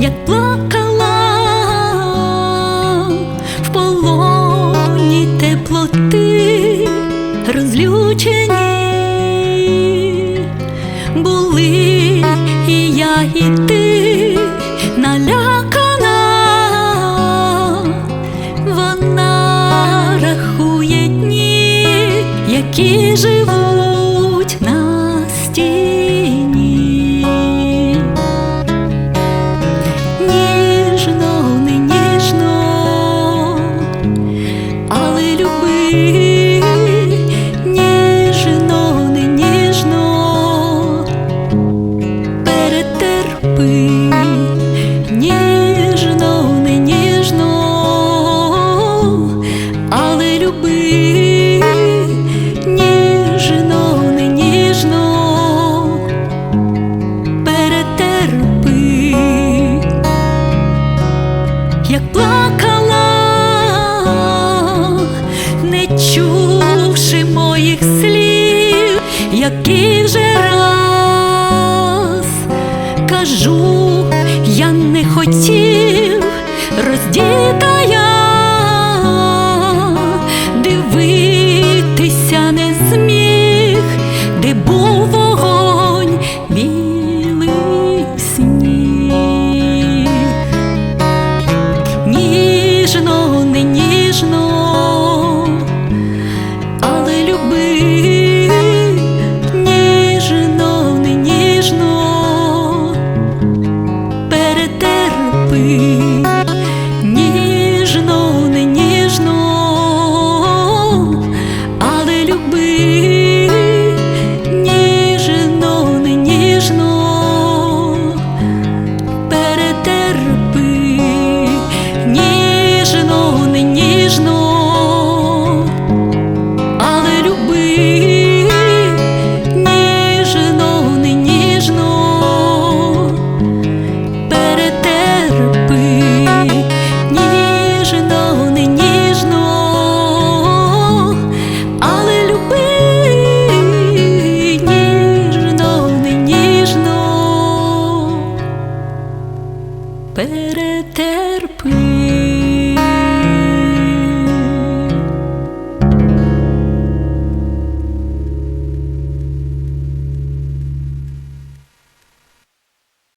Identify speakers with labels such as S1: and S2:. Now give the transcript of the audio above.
S1: як плакала в полоні теплоти, розлючені були і я, і ти налякана, вона рахує дні, які живуть на стіні. який вже раз кажу, я не хотів розділ.